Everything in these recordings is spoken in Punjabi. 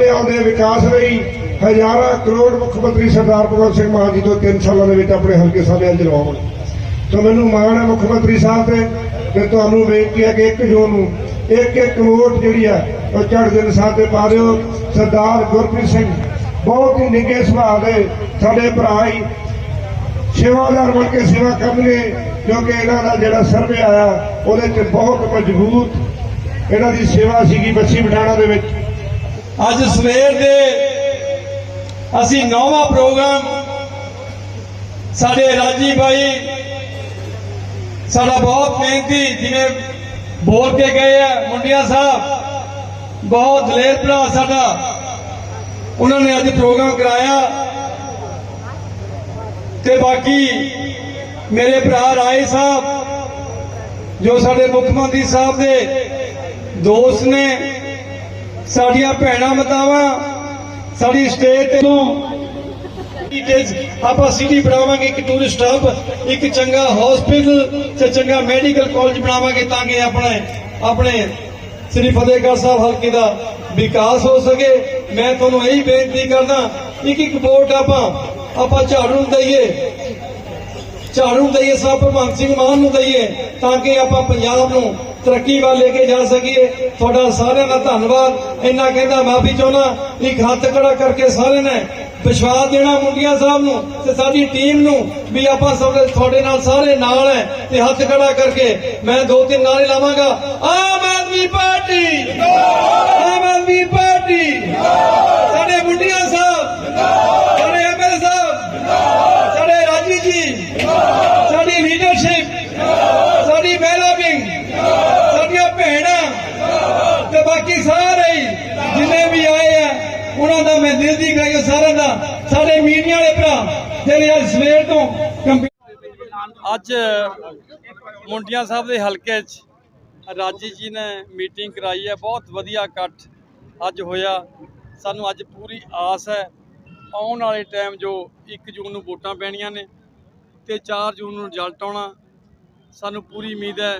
ਤੇ ਆਉਂਦੇ ਵਿਕਾਸ ਲਈ ਹਜ਼ਾਰਾਂ ਕਰੋੜ ਮੁੱਖ ਮੰਤਰੀ ਸਰਦਾਰ ਭਗਵੰਤ ਸਿੰਘ ਮਾਨ ਜੀ ਤੋਂ 3 ਸਾਲਾਂ ਦੇ ਵਿੱਚ ਆਪਣੇ ਹਲਕੇ ਸਾਹਮਣੇ ਅੱਜ ਲਵਾਉਣਗੇ ਤਾਂ ਮੈਨੂੰ ਮਾਣ ਹੈ ਮੁੱਖ ਮੰਤਰੀ ਸਾਹਿਬ ਤੇ ਕਿ ਤੁਹਾਨੂੰ ਬੇਨਤੀ ਹੈ ਕਿ 1 ਜੂਨ ਨੂੰ ਇੱਕ ਇੱਕ ਵੋਟ ਜਿਹੜੀ ਆ ਉਹ ਚੜ੍ਹਦੇ ਨਿਸ਼ਾਨ ਤੇ ਪਾ ਦਿਓ। ਸਰਦਾਰ ਗੁਰਪ੍ਰੀਤ ਸਿੰਘ ਬਹੁਤ ਹੀ ਨਿੱਘੇ ਸੁਭਾਅ ਦੇ ਸਾਡੇ ਭਰਾ ਹੀ ਸੇਵਾਦਾਰ ਬਣ ਕੇ ਸੇਵਾ ਕਰਨਗੇ, ਕਿਉਂਕਿ ਇਹਨਾਂ ਦਾ ਜਿਹੜਾ ਸਰਵੇ ਆਇਆ, ਉਹਦੇ 'ਚ ਬਹੁਤ ਮਜ਼ਬੂਤ ਇਹਨਾਂ ਦੀ ਸੇਵਾ ਸੀਗੀ ਬੱਸੀ ਪਠਾਣਾ ਦੇ ਵਿੱਚ। ਅੱਜ ਸਵੇਰ ਦੇ ਅਸੀਂ ਨੌਵਾਂ ਪ੍ਰੋਗਰਾਮ ਸਾਡੇ ਰਾਜੀ ਭਾਈ ਸਾਡਾ ਬਹੁਤ ਮਿਹਨਤੀ ਜਿਵੇਂ ਬੋਲ ਕੇ ਗਏ ਆ, ਮੁੰਡਿਆ ਸਾਹਿਬ, ਬਹੁਤ ਦਲੇਰ ਭਰਾ ਸਾਡਾ, ਉਹਨਾਂ ਨੇ ਅੱਜ ਪ੍ਰੋਗਰਾਮ ਕਰਾਇਆ। ਤੇ ਬਾਕੀ ਮੇਰੇ ਭਰਾ ਰਾਏ ਸਾਹਿਬ, ਜੋ ਸਾਡੇ ਮੁੱਖ ਮੰਤਰੀ ਸਾਹਿਬ ਦੇ ਦੋਸਤ ਨੇ ਸਾਡੀਆਂ ਭੈਣਾਂ ਮਤਾਵਾਂ ਸਾਡੀ ਸਟੇਟ ਤੋਂ ਡਿਟੇਲਸ ਆਪਾਂ ਸਿਟੀ ਬਣਾਵਾਂਗੇ ਇੱਕ ਟੂਰਿਸਟ ਹਬ ਇੱਕ ਚੰਗਾ ਹਸਪੀਟਲ ਤੇ ਚੰਗਾ ਮੈਡੀਕਲ ਕਾਲਜ ਬਣਾਵਾਂਗੇ ਤਾਂ ਕਿ ਆਪਣੇ ਆਪਣੇ ਸ੍ਰੀ ਫਤਿਹਗੜ੍ਹ ਸਾਹਿਬ ਹਲਕੇ ਦਾ ਵਿਕਾਸ ਹੋ ਸਕੇ। ਮੈਂ ਤੁਹਾਨੂੰ ਇਹੀ ਬੇਨਤੀ ਕਰਦਾ, ਇੱਕ ਇੱਕ ਵੋਟ ਆਪਾਂ ਆਪਾਂ ਝਾੜੂ ਨੂੰ ਦਈਏ, ਝਾੜੂ ਨੂੰ ਦਈਏ, ਸਭ ਭਗਵੰਤ ਸਿੰਘ ਮਾਨ ਨੂੰ ਦਈਏ, ਤਾਂ ਕਿ ਆਪਾਂ ਪੰਜਾਬ ਨੂੰ ਤਰੱਕੀ ਵੱਲ ਲੈ ਕੇ ਜਾ ਸਕੀਏ। ਤੁਹਾਡਾ ਸਾਰਿਆਂ ਦਾ ਧੰਨਵਾਦ। ਇੰਨਾ ਕਹਿੰਦਾ, ਮਾਫੀ ਚਾਹੁੰਦਾ, ਇੱਕ ਹੱਥ ਖੜਾ ਕਰਕੇ ਸਾਰਿਆਂ ਨੇ ਵਿਸ਼ਵਾਸ ਦੇਣਾ ਮੁੰਡੀਆਂ ਸਾਹਿਬ ਨੂੰ ਤੇ ਸਾਡੀ ਟੀਮ ਨੂੰ ਵੀ ਆਪਾਂ ਸਭ ਤੁਹਾਡੇ ਨਾਲ ਸਾਰੇ ਨਾਲ ਹੈ ਤੇ ਹੱਥ ਖੜਾ ਕਰਕੇ ਮੈਂ ਦੋ ਤਿੰਨ ਨਾਰੇ ਲਾਵਾਂਗਾ। ਆਮ ਆਦਮੀ ਪਾਰਟੀ! ਆਮ ਆਦਮੀ ਪਾਰਟੀ! ਸਾਡੇ ਮੁੰਡੀਆਂ ਸਾਹਿਬ ਸਾਡੇ ਐਮਐਲਏ ਸਾਹਿਬ ਸਾਡੇ ਰਾਜੀ ਜੀ ਸਾਡੀ ਲੀਡਰਸ਼ਿਪ ਸਾਡੀ ਮਹਿਲਾ ਵਿੰਗ ਸਾਡੀਆਂ ਭੈਣਾਂ ਤੇ ਬਾਕੀ ਸਾਰੇ ਹੀ ਜਿੰਨੇ ਵੀ ਆਏ ਆ ਉਹਨਾਂ ਦਾ ਮੈਂ ਦਿਲ ਸਾਰਿਆਂ ਦਾ ਸਾਡੇ ਮੀਡੀਆ ਵਾਲੇ ਭਰਾ, ਜਿਹੜੇ ਅੱਜ ਸਵੇਰ ਤੋਂ ਅੱਜ ਮੁੰਡਿਆਂ ਸਾਹਿਬ ਦੇ ਹਲਕੇ 'ਚ ਰਾਜੀ ਜੀ ਨੇ ਮੀਟਿੰਗ ਕਰਾਈ ਹੈ। ਬਹੁਤ ਵਧੀਆ ਇਕੱਠ ਅੱਜ ਹੋਇਆ। ਸਾਨੂੰ ਅੱਜ ਪੂਰੀ ਆਸ ਹੈ। ਆਉਣ ਵਾਲੇ ਟਾਈਮ ਜੋ 1 ਜੂਨ ਨੂੰ ਵੋਟਾਂ ਪੈਣੀਆਂ ਨੇ ਤੇ 4 ਜੂਨ ਨੂੰ ਰਿਜ਼ਲਟ ਆਉਣਾ, ਸਾਨੂੰ ਪੂਰੀ ਉਮੀਦ ਹੈ।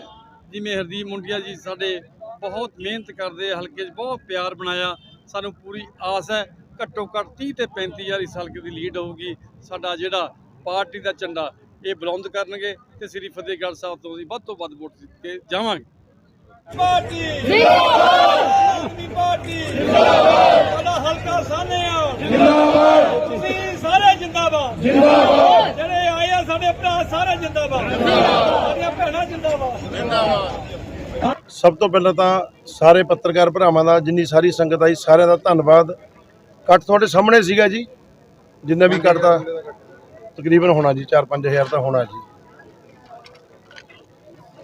ਜਿਵੇਂ ਹਰਦੀਪ ਮੁੰਡਿਆ ਜੀ ਸਾਡੇ ਬਹੁਤ ਮਿਹਨਤ ਕਰਦੇ ਹਲਕੇ 'ਚ, ਬਹੁਤ ਪਿਆਰ ਬਣਾਇਆ। ਸਾਨੂੰ ਪੂਰੀ ਆਸ ਹੈ। ਘੱਟੋ ਘੱਟ 30 ਤੇ 35 ਹਜ਼ਾਰ ਇਸ ਹਲਕੇ ਦੀ ਲੀਡ ਹੋਊਗੀ। ਸਾਡਾ ਜਿਹੜਾ ਪਾਰਟੀ ਦਾ ਝੰਡਾ, ਇਹ ਬੁਲੰਦ ਕਰਨਗੇ ਤੇ ਸ੍ਰੀ ਫਤਿਹਗੜ੍ਹ ਸਾਹਿਬ ਤੋਂ ਅਸੀਂ ਵੱਧ ਤੋਂ ਵੱਧ ਵੋਟ ਜਿੱਤ ਜਾਵਾਂਗੇ। ਪਾਰਟੀ ਜਿੰਦਾਬਾਦ ਪਾਰਟੀ ਜਿੰਦਾਬਾਦ ਸਾਡਾ ਹਲਕਾ ਸਾਹਮਣੇ ਆ ਜਿੰਦਾਬਾਦ ਤੁਸੀਂ ਸਾਰੇ ਜਿੰਦਾਬਾਦ ਜਿੰਦਾਬਾਦ ਜਿਹੜੇ ਆਏ ਆ ਸਾਡੇ ਭਰਾ ਸਾਰੇ ਜਿੰਦਾਬਾਦ ਸਾਡੀਆਂ ਭੈਣਾਂ ਜਿੰਦਾਬਾਦ ਸਭ ਤੋਂ ਪਹਿਲਾਂ ਤਾਂ ਸਾਰੇ ਪੱਤਰਕਾਰ ਭਰਾਵਾਂ ਦਾ ਜਿੰਨੀ ਸਾਰੀ ਸੰਗਤ ਆਈ, ਸਾਰਿਆਂ ਦਾ ਧੰਨਵਾਦ। ਕੱਟ ਤੁਹਾਡੇ ਸਾਹਮਣੇ ਸੀਗਾ ਜੀ, ਜਿੰਨਾ ਵੀ ਕੱਟਦਾ। ਤਕਰੀਬਨ ਹੋਣਾ ਜੀ 4-5000 ਤਾਂ ਹੋਣਾ ਜੀ।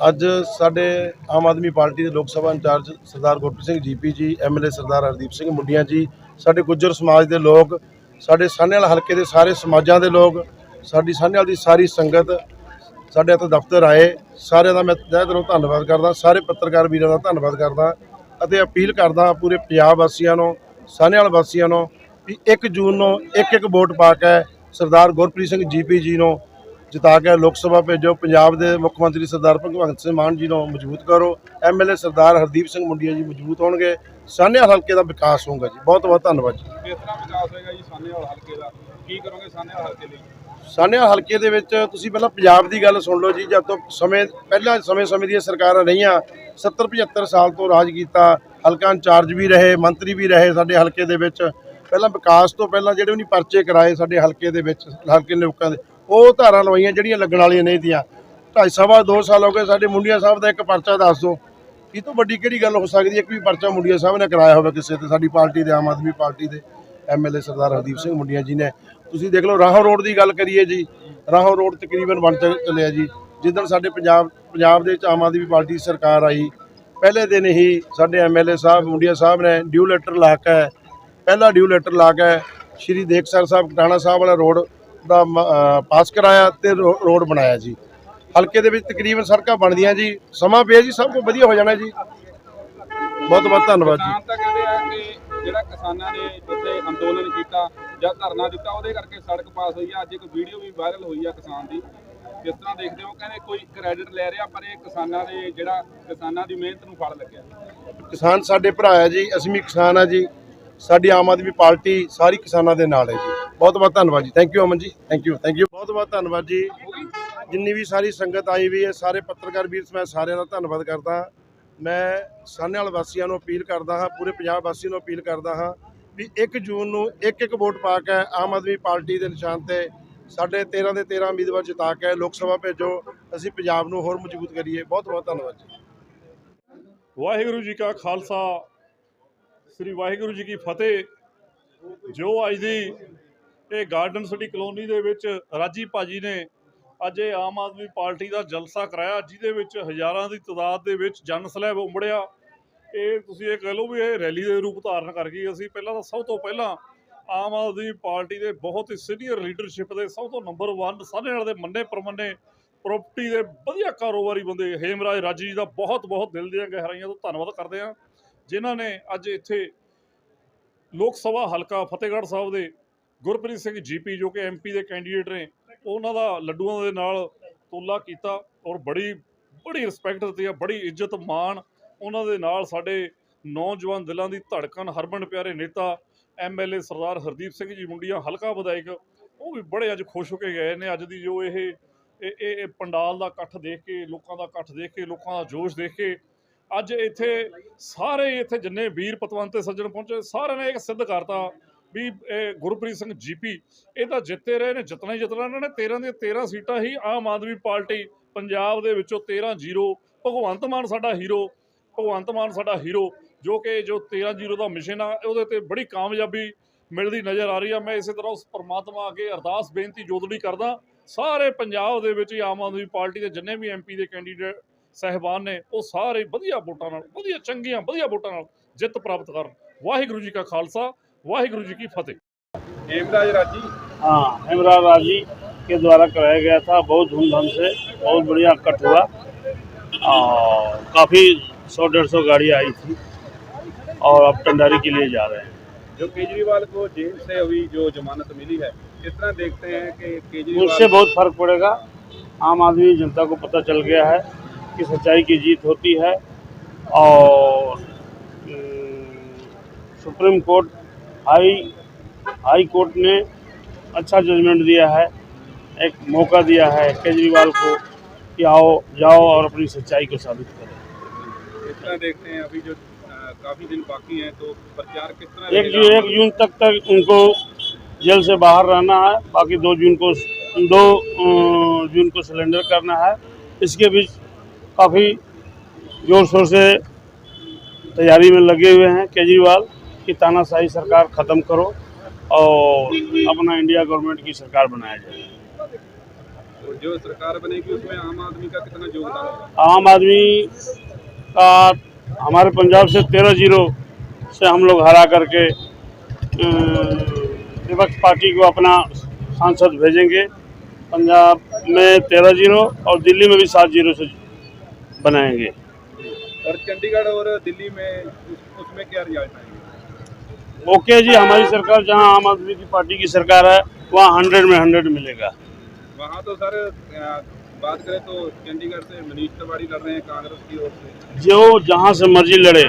ਅੱਜ ਸਾਡੇ ਆਮ ਆਦਮੀ ਪਾਰਟੀ ਦੇ Lok Sabha incharge Sardar Gurpreet Singh GP ji MLA Sardar Hardeep Singh Mundian ji, ਸਾਡੇ ਗੁੱਜਰ ਸਮਾਜ ਦੇ ਲੋਕ, ਸਾਡੇ ਸਾਹਨੇਵਾਲ ਹਲਕੇ ਦੇ ਸਾਰੇ ਸਮਾਜਾਂ ਦੇ ਲੋਕ, ਸਾਡੀ ਸਾਹਨੇਵਾਲ ਦੀ ਸਾਰੀ ਸੰਗਤ, ਸਾਡੇ ਇੱਥੇ ਦਫ਼ਤਰ ਆਏ, ਸਾਰਿਆਂ ਦਾ ਮੈਂ ਤਹਿ ਦਿਲੋਂ ਧੰਨਵਾਦ ਕਰਦਾ, ਸਾਰੇ ਪੱਤਰਕਾਰ ਵੀਰਾਂ ਦਾ ਧੰਨਵਾਦ ਕਰਦਾ ਅਤੇ ਅਪੀਲ ਕਰਦਾ ਪੂਰੇ ਪੰਜਾਬ ਵਾਸੀਆਂ ਨੂੰ ਸਾਹਨੇਵਾਲ ਵਾਸੀਆਂ ਨੂੰ ਵੀ 1 ਜੂਨ ਨੂੰ ਇੱਕ ਇੱਕ ਵੋਟ ਪਾ ਕੇ ਸਰਦਾਰ ਗੁਰਪ੍ਰੀਤ ਸਿੰਘ ਜੀਪੀ ਜੀ ਨੂੰ ਜਿਤਾ ਕੇ ਲੋਕ ਸਭਾ ਭੇਜੋ। ਪੰਜਾਬ ਦੇ ਮੁੱਖ ਮੰਤਰੀ ਸਰਦਾਰ ਭਗਵੰਤ ਸਿੰਘ ਮਾਨ ਜੀ ਨੂੰ ਮਜ਼ਬੂਤ ਕਰੋ। ਐਮਐਲਏ ਸਰਦਾਰ ਹਰਦੀਪ ਸਿੰਘ ਮੁੰਡੀਆ ਜੀ ਮਜ਼ਬੂਤ ਹੋਣਗੇ। ਸਾਹਨੇਵਾਲ ਹਲਕੇ ਦਾ ਵਿਕਾਸ ਹੋਊਗਾ ਜੀ। ਬਹੁਤ ਬਹੁਤ ਧੰਨਵਾਦ ਜੀ। ਕਿਸ ਤਰ੍ਹਾਂ ਵਿਕਾਸ ਹੋਏਗਾ ਜੀ ਸਾਹਨੇਵਾਲ ਹਲਕੇ ਦਾ? ਕੀ ਕਰੋਗੇ ਸਾਹਨੇਵਾਲ ਹਲਕੇ ਲਈ? ਸਾਨੇਵਾਲ ਹਲਕੇ ਦੇ ਵਿੱਚ ਤੁਸੀਂ ਪਹਿਲਾਂ ਪੰਜਾਬ ਦੀ ਗੱਲ ਸੁਣ ਲਓ ਜੀ। ਜਦ ਤੋਂ ਸਮੇਂ ਪਹਿਲਾਂ ਸਮੇਂ ਸਮੇਂ ਦੀਆਂ ਸਰਕਾਰਾਂ ਰਹੀਆਂ 70 75 ਸਾਲ ਤੋਂ ਰਾਜ ਕੀਤਾ। ਹਲਕਾ ਇੰਚਾਰਜ ਵੀ ਰਹੇ ਮੰਤਰੀ ਵੀ ਰਹੇ ਸਾਡੇ ਹਲਕੇ ਦੇ ਵਿੱਚ। ਪਹਿਲਾਂ ਵਿਕਾਸ ਤੋਂ ਪਹਿਲਾਂ ਜਿਹੜੇ ਉਹਨੇ ਪਰਚੇ ਕਰਾਏ ਸਾਡੇ ਹਲਕੇ ਦੇ ਵਿੱਚ, ਹਲਕੇ ਲੋਕਾਂ ਦੇ, ਉਹ ਧਾਰਾਂ ਲਵਾਈਆਂ ਜਿਹੜੀਆਂ ਲੱਗਣ ਵਾਲੀਆਂ ਨਹੀਂ ਤੀਆਂ। ਢਾਈ ਸਵਾ ਦੋ ਸਾਲ ਹੋ ਗਏ ਸਾਡੇ ਮੁੰਡੀਆਂ ਸਾਹਿਬ ਦਾ ਇੱਕ ਪਰਚਾ ਦੱਸ ਦਿਓ। ਇਹ ਤੋਂ ਵੱਡੀ ਕਿਹੜੀ ਗੱਲ ਹੋ ਸਕਦੀ ਹੈ ਕਿ ਵੀ ਪਰਚਾ ਮੁੰਡੀਆਂ ਸਾਹਿਬ ਨੇ ਕਰਾਇਆ ਹੋਵੇ ਕਿਸੇ ਤੇ? ਸਾਡੀ ਪਾਰਟੀ ਦੇ, ਆਮ ਆਦਮੀ ਪਾਰਟੀ ਦੇ ਐਮਐਲਏ ਸਰਦਾਰ ਹਰਦੀਪ ਸਿੰਘ ਮੁੰਡੀਆਂ ਜੀ ਨੇ। ਤੁਸੀਂ ਦੇਖ ਲਓ, ਰਾਹੋਂ ਰੋਡ ਦੀ ਗੱਲ ਕਰੀਏ ਜੀ। ਰਾਹੋਂ ਰੋਡ ਤਕਰੀਬਨ ਬਣ ਚੱਲਿਆ ਜੀ। ਜਿੱਦਣ ਸਾਡੇ ਪੰਜਾਬ ਪੰਜਾਬ ਦੇ ਵਿੱਚ ਆਮ ਆਦਮੀ ਪਾਰਟੀ ਦੀ ਸਰਕਾਰ ਆਈ, ਪਹਿਲੇ ਦਿਨ ਹੀ ਸਾਡੇ ਐਮਐਲਏ ਸਾਹਿਬ, ਮੁੰਡੀਆਂ ਸਾਹਿਬ ਨੇ ਡਿਊ ਲੈਟਰ ਲਾ ਕੇ ਪਹਿਲਾ ਡਿਊ ਲੈਟਰ ਲਾ ਕੇ ਸ਼੍ਰੀ ਦੇਖਸਰ ਸਾਹਿਬ ਕਟਾਣਾ ਸਾਹਿਬ ਵਾਲਾ ਰੋਡ ਦਾ ਪਾਸ ਕਰਾਇਆ ਤੇ ਰੋਡ ਬਣਾਇਆ ਜੀ। ਹਲਕੇ ਦੇ ਵਿੱਚ ਤਕਰੀਬਨ ਸੜਕਾਂ ਬਣਦੀਆਂ ਜੀ। ਸਮਾਂ ਪਿਆ ਜੀ ਸਭ ਕੁਝ ਵਧੀਆ ਹੋ ਜਾਣਾ ਜੀ। ਬਹੁਤ ਬਹੁਤ ਧੰਨਵਾਦ ਜੀ। ਕਿਸਾਨ ਤਾਂ ਕਹਿੰਦੇ ਆ ਕਿ ਜਿਹੜਾ ਕਿਸਾਨਾਂ ਨੇ ਜਿੱਥੇ ਅੰਦੋਲਨ ਕੀਤਾ ਜਾਂ ਧਰਨਾ ਦਿੱਤਾ ਉਹਦੇ ਕਰਕੇ ਸੜਕ ਪਾਸ ਹੋਈ ਆ। ਅੱਜ ਇੱਕ ਵੀਡੀਓ ਵੀ ਵਾਇਰਲ ਹੋਈ ਆ ਕਿਸਾਨ ਦੀ। ਕਿਸ ਤਰ੍ਹਾਂ ਦੇਖਦੇ ਹੋ ਕਹਿੰਦੇ ਕੋਈ ਕ੍ਰੈਡਿਟ ਲੈ ਰਿਹਾ ਪਰ ਇਹ ਕਿਸਾਨਾਂ ਦੇ ਜਿਹੜਾ ਕਿਸਾਨਾਂ ਦੀ ਮਿਹਨਤ ਨੂੰ ਫਲ ਲੱਗਿਆ। ਕਿਸਾਨ ਸਾਡੇ ਭਰਾ ਆ ਜੀ ਅਸੀਂ ਵੀ ਕਿਸਾਨ ਆ ਜੀ। ਸਾਡੀ ਆਮ ਆਦਮੀ ਪਾਰਟੀ ਸਾਰੀ ਕਿਸਾਨਾਂ ਦੇ ਨਾਲ ਹੈ ਜੀ। ਬਹੁਤ ਬਹੁਤ ਧੰਨਵਾਦ ਜੀ। Thank you Aman ji. Thank you thank you ਬਹੁਤ ਬਹੁਤ ਧੰਨਵਾਦ ਜੀ। ਜਿੰਨੀ ਵੀ ਸਾਰੀ ਸੰਗਤ ਆਈ ਵੀ ਹੈ, ਸਾਰੇ ਪੱਤਰਕਾਰ ਵੀਰ, ਮੈਂ ਸਾਰਿਆਂ ਦਾ ਧੰਨਵਾਦ ਕਰਦਾ। ਹਾਂ। ਮੈਂ ਸਾਹਨੇਵਾਲ ਵਾਸੀਆਂ ਨੂੰ ਅਪੀਲ ਕਰਦਾ ਹਾਂ, ਪੂਰੇ ਪੰਜਾਬ ਵਾਸੀਆਂ ਨੂੰ ਅਪੀਲ ਕਰਦਾ ਹਾਂ ਵੀ 1 ਜੂਨ ਨੂੰ ਇੱਕ ਇੱਕ ਵੋਟ ਪਾ ਕੇ ਆਮ ਆਦਮੀ ਪਾਰਟੀ ਦੇ ਨਿਸ਼ਾਨ ਤੇ ਸਾਡੇ 13 ਦੇ 13 ਉਮੀਦਵਾਰ ਜਿਤਾ ਕੇ ਲੋਕ ਸਭਾ ਭੇਜੋ। ਅਸੀਂ ਪੰਜਾਬ ਨੂੰ ਹੋਰ ਮਜ਼ਬੂਤ ਕਰੀਏ। ਬਹੁਤ ਬਹੁਤ ਧੰਨਵਾਦ ਜੀ। ਵਾਹਿਗੁਰੂ ਜੀ ਕਾ ਖਾਲਸਾ। ਸ੍ਰੀ ਵਾਹਿਗੁਰੂ ਜੀ ਕੀ ਫਤਿਹ। ਜੋ ਅੱਜ ਦੀ ਇਹ ਗਾਰਡਨ ਸਿਟੀ ਕਲੋਨੀ ਦੇ ਵਿੱਚ ਰਾਜੀ ਭਾਜੀ ਨੇ ਅੱਜ ਇਹ ਆਮ ਆਦਮੀ ਪਾਰਟੀ ਦਾ ਜਲਸਾ ਕਰਾਇਆ, ਜਿਹਦੇ ਵਿੱਚ ਹਜ਼ਾਰਾਂ ਦੀ ਤਾਦਾਦ ਦੇ ਵਿੱਚ ਜਨ ਸਲੈਬ ਉਮੜਿਆ। ਇਹ ਤੁਸੀਂ ਇਹ ਕਹਿ ਲਓ ਵੀ ਇਹ ਰੈਲੀ ਦੇ ਰੂਪ ਧਾਰਨ ਕਰ ਗਈ। ਅਸੀਂ ਪਹਿਲਾਂ ਤਾਂ ਸਭ ਤੋਂ ਪਹਿਲਾਂ ਆਮ ਆਦਮੀ ਪਾਰਟੀ ਦੇ ਬਹੁਤ ਹੀ ਸੀਨੀਅਰ ਲੀਡਰਸ਼ਿਪ ਦੇ ਸਭ ਤੋਂ ਨੰਬਰ 1 ਸਾਹਨੇ ਵਾਲੇ ਦੇ ਮੰਨੇ ਪ੍ਰਮੰਨੇ ਪ੍ਰਾਪਰਟੀ ਦੇ ਵਧੀਆ ਕਾਰੋਬਾਰੀ ਬੰਦੇ ਹੇਮਰਾਜ ਰਾਜੀ ਜੀ ਦਾ ਬਹੁਤ ਬਹੁਤ ਦਿਲ ਦੀਆਂ ਗਹਿਰਾਈਆਂ ਤੋਂ ਧੰਨਵਾਦ ਕਰਦੇ ਹਾਂ। ਜਿਨ੍ਹਾਂ ਨੇ ਅੱਜ ਇੱਥੇ ਲੋਕ ਸਭਾ ਹਲਕਾ ਫਤਿਹਗੜ੍ਹ ਸਾਹਿਬ ਦੇ ਗੁਰਪ੍ਰੀਤ ਸਿੰਘ ਜੀਪੀ ਜੋ ਕਿ ਐਮਪੀ ਦੇ ਕੈਂਡੀਡੇਟ ਨੇ, ਉਹਨਾਂ ਦਾ ਲੱਡੂਆਂ ਦੇ ਨਾਲ ਤੋਲਾ ਕੀਤਾ ਔਰ ਬੜੀ ਬੜੀ ਰਿਸਪੈਕਟ ਦਿੱਤੀ ਆ, ਬੜੀ ਇੱਜ਼ਤ ਮਾਣ ਉਹਨਾਂ ਦੇ ਨਾਲ ਸਾਡੇ ਨੌਜਵਾਨ ਦਿਲਾਂ ਦੀ ਧੜਕਣ ਹਰਮਨ ਪਿਆਰੇ ਨੇਤਾ ਐਮਐਲਏ ਸਰਦਾਰ ਹਰਦੀਪ ਸਿੰਘ ਜੀ ਮੁੰਡੀਆਂ, ਹਲਕਾ ਵਿਧਾਇਕ, ਉਹ ਵੀ ਬੜੇ ਅੱਜ ਖੁਸ਼ ਹੋ ਕੇ ਗਏ ਨੇ। ਅੱਜ ਦੀ ਜੋ ਇਹ ਇਹ ਇਹ ਪੰਡਾਲ ਦਾ ਇਕੱਠ ਦੇਖ ਕੇ, ਲੋਕਾਂ ਦਾ ਇਕੱਠ ਦੇਖ ਕੇ, ਲੋਕਾਂ ਦਾ ਜੋਸ਼ ਦੇਖ ਕੇ ਅੱਜ ਇੱਥੇ ਸਾਰੇ ਇੱਥੇ ਜਿੰਨੇ ਵੀਰ ਪਤਵੰਤ ਸੱਜਣ ਪਹੁੰਚੇ, ਸਾਰਿਆਂ ਨੇ ਇੱਕ ਸਿੱਧ ਕਰਤਾ ਵੀ ਇਹ ਗੁਰਪ੍ਰੀਤ ਸਿੰਘ ਜੀਪੀ ਇਹ ਤਾਂ ਜਿੱਤੇ ਰਹੇ ਨੇ ਜਿੱਤਣਾ ਹੀ ਜਿੱਤਣਾ ਇਹਨਾਂ ਨੇ 13 ਦੀਆਂ 13 ਸੀਟਾਂ ਹੀ ਆਮ ਆਦਮੀ ਪਾਰਟੀ ਪੰਜਾਬ ਦੇ ਵਿੱਚੋਂ 13 ਜ਼ੀਰੋ। ਭਗਵੰਤ ਮਾਨ ਸਾਡਾ ਹੀਰੋ ਭਗਵੰਤ ਮਾਨ ਸਾਡਾ ਹੀਰੋ ਜੋ ਕਿ ਜੋ 13 ਜ਼ੀਰੋ ਦਾ ਮਿਸ਼ਨ ਆ, ਉਹਦੇ ਤੇ ਬੜੀ ਕਾਮਯਾਬੀ ਮਿਲਦੀ ਨਜ਼ਰ ਆ ਰਹੀ ਆ। ਮੈਂ ਇਸੇ ਤਰ੍ਹਾਂ ਉਸ ਪਰਮਾਤਮਾ ਅੱਗੇ ਅਰਦਾਸ, ਬੇਨਤੀ ਜੋਦੜੀ ਕਰਦਾ, ਸਾਰੇ ਪੰਜਾਬ ਦੇ ਵਿੱਚ ਆਮ ਆਦਮੀ ਪਾਰਟੀ ਦੇ ਜਿੰਨੇ ਵੀ ਐਮਪੀ ਦੇ ਕੈਂਡੀਡੇਟ साहबान ने वो सारे वजिया ਵੋਟਾਂ ਨਾਲ ਵਧੀਆ वजिया ਵਧੀਆ जित प्राप्त कर ਪ੍ਰਾਪਤ जी का खालसा ਕਾ जी की फतेह। हेमराज राज़ी। हाँ हेमराज राज़ी के द्वारा कराया गया था बहुत धूमधाम से बहुत बढ़िया कट हुआ। और काफ़ी सौ डेढ़ सौ गाड़ी आई थी और अब टंडारी के लिए जा रहे हैं। जो केजरीवाल को जेल से हुई जो जमानत मिली है कितना देखते हैं कि केजरीवाल उससे बहुत फ़र्क पड़ेगा। आम आदमी जनता को पता चल गया है कि सच्चाई की जीत होती है और supreme court high high court ने अच्छा जजमेंट दिया है एक मौका दिया है केजरीवाल को कि आओ जाओ और अपनी सच्चाई को साबित करें। तरह देखते हैं अभी जो काफ़ी दिन बाकी हैं तो प्रचार कितना एक जून एक जून तक तक उनको जेल से बाहर रहना है बाकी दो जून को दो जून को सिलेंडर करना है। इसके बीच काफ़ी ज़ोर शोर से तैयारी में लगे हुए हैं। केजरीवाल कि तानाशाही सरकार ख़त्म करो और अपना इंडिया गवर्नमेंट की सरकार बनाया जाए। तो जो सरकार बनेगी उसमें आम आदमी का कितना योगदान आम आदमी का हमारे पंजाब से तेरह ज़ीरो से हम लोग हरा करके विपक्ष पार्टी को अपना सांसद भेजेंगे। पंजाब में तेरह ज़ीरो और दिल्ली में भी सात ज़ीरो से बनाएँगे। और चंडीगढ़ और दिल्ली में उसमें क्या रिज़ल्ट आएँगे? ओके जी हमारी सरकार जहाँ आम आदमी की पार्टी की सरकार है वहाँ हंड्रेड में हंड्रेड मिलेगा। वहाँ तो सर बात करें तो चंडीगढ़ से मनीष तिवारी लड़ रहे हैं कांग्रेस की ओर से। जो जहाँ से मर्ज़ी लड़े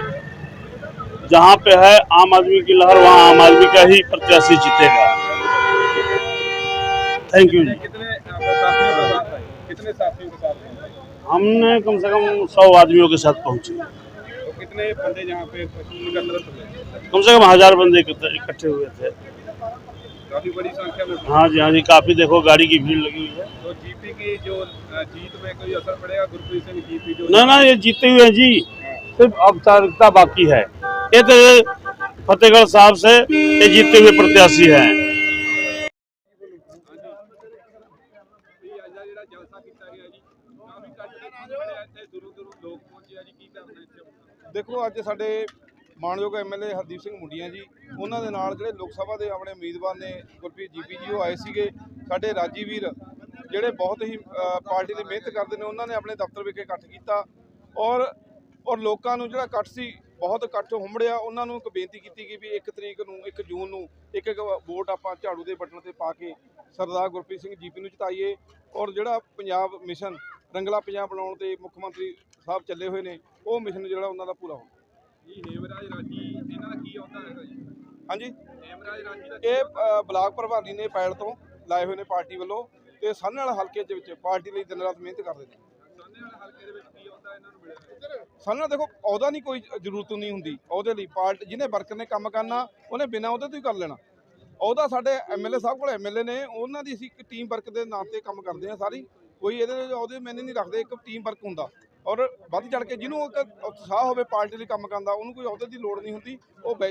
जहाँ पे है आम आदमी की लहर वहाँ आम आदमी का ही प्रत्याशी जीतेगा। Thank you ji. कितने साथियों के साथ हैं? कितने साथियों के साथ हैं? हमने कम से कम सौ आदमियों के साथ पहुंचे तो कितने बंदे यहाँ पे एकत्रित हुए कम से कम हजार बंदे इकट्ठे इकट्ठे हुए थे काफी बड़ी संख्या में हाँ जी हाँ जी काफी देखो गाड़ी की भीड़ लगी हुई है तो जीपी की जो अ, जीत में कोई असर पड़ेगा गुरप्रीत सिंह जीपी जो ना ना ये जीते हुए हैं जी सिर्फ औपचारिकता बाकी है ये तो फतेहगढ़ साहब से ये जीते हुए प्रत्याशी हैं ਦੇਖੋ, ਅੱਜ ਸਾਡੇ ਮਾਨਯੋਗ ਐਮਐਲਏ ਹਰਦੀਪ ਸਿੰਘ ਮੁੰਡੀਆਂ ਜੀ, ਉਹਨਾਂ ਦੇ ਨਾਲ ਜਿਹੜੇ ਲੋਕ ਸਭਾ ਦੇ ਆਪਣੇ ਉਮੀਦਵਾਰ ਨੇ ਗੁਰਪ੍ਰੀਤ ਜੀਪੀ ਜੀ, ਉਹ ਆਏ ਸੀਗੇ। ਸਾਡੇ ਰਾਜੀ ਵੀਰ ਜਿਹੜੇ ਬਹੁਤ ਹੀ ਪਾਰਟੀ ਦੀ ਮਿਹਨਤ ਕਰਦੇ ਨੇ, ਉਹਨਾਂ ਨੇ ਆਪਣੇ ਦਫ਼ਤਰ ਵਿਖੇ ਇਕੱਠ ਕੀਤਾ। ਔਰ ਔਰ ਲੋਕਾਂ ਨੂੰ ਜਿਹੜਾ ਇਕੱਠ ਸੀ, ਬਹੁਤ ਇਕੱਠ ਹੁੰਮੜਿਆ ਉਹਨਾਂ ਨੂੰ ਇੱਕ ਬੇਨਤੀ ਕੀਤੀ ਗਈ ਵੀ 1 ਤਰੀਕ ਨੂੰ 1 ਜੂਨ ਨੂੰ, ਇੱਕ ਇੱਕ ਵੋਟ ਆਪਾਂ ਝਾੜੂ ਦੇ ਬਟਨ ਤੇ ਪਾ ਕੇ ਸਰਦਾਰ ਗੁਰਪ੍ਰੀਤ ਸਿੰਘ ਜੀਪੀ ਨੂੰ ਜਿਤਾਈਏ। ਔਰ ਜਿਹੜਾ ਪੰਜਾਬ ਮਿਸ਼ਨ, ਰੰਗਲਾ ਪੰਜਾਬ ਬਣਾਉਣ ਤੇ ਮੁੱਖ ਮੰਤਰੀ ਸਾਹਿਬ ਚੱਲੇ ਹੋਏ ਨੇ ਉਹ ਮਿਸ਼ਨ ਜਿਹੜਾ ਉਹਨਾਂ ਦਾ ਪੂਰਾ ਹੋਵੇ ਜੀ ਹੇਮਰਾਜ ਰਾਜੀ ਇਹਨਾਂ ਦਾ ਕੀ ਆਉਂਦਾ ਹੈਗਾ ਜੀ? ਹਾਂਜੀ? ਇਹ ਬਲਾਕ ਪ੍ਰਭਾਰੀ ਨੇ ਪੈਲ ਤੋਂ ਲਾਏ ਹੋਏ ਨੇ ਪਾਰਟੀ ਵੱਲੋਂ ਤੇ ਸਾਹਨੇ ਵਾਲਾ ਹਲਕੇ ਦੇ ਵਿੱਚ ਪਾਰਟੀ ਲਈ ਦਿਨ ਰਾਤ ਮਿਹਨਤ ਕਰਦੇ ਨੇ। ਵਾਲਾ ਦੇਖੋ ਉਹਦਾ ਨਹੀਂ ਕੋਈ ਜ਼ਰੂਰਤ ਨਹੀਂ ਹੁੰਦੀ ਉਹਦੇ ਲਈ। ਪਾਰਟੀ ਜਿਹਨੇ ਵਰਕਰ ਨੇ ਕੰਮ ਕਰਨਾ ਉਹਨੇ ਬਿਨਾਂ ਉਹਦੇ ਤੋਂ ਹੀ ਕਰ ਲੈਣਾ। ਉਹਦਾ ਸਾਡੇ ਐਮਐਲਏ ਸਾਹਿਬ ਕੋਲ ਐਮਐਲਏ ਨੇ ਉਹਨਾਂ ਦੀ ਅਸੀਂ ਇੱਕ ਟੀਮ ਵਰਕ ਦੇ ਨਾਂ ਤੇ ਕੰਮ ਕਰਦੇ ਆ ਸਾਰੀ। ਕੋਈ ਇਹਦੇ ਉਹਦੇ ਮੈਨੇ ਨਹੀਂ ਰੱਖਦੇ ਇੱਕ ਟੀਮ ਵਰਕ ਹੁੰਦਾ। ਔਰ ਵੱਧ ਚੜ ਕੇ ਜਿਹਨੂੰ ਇੱਕ ਉਤਸ਼ਾਹ ਹੋਵੇ ਪਾਰਟੀ ਲਈ ਕੰਮ ਕਰਨ ਦਾ, ਉਹਨੂੰ ਕੋਈ ਅਹੁਦੇ ਦੀ ਲੋੜ ਨਹੀਂ ਹੁੰਦੀ, ਉਹ ਵੈਸੇ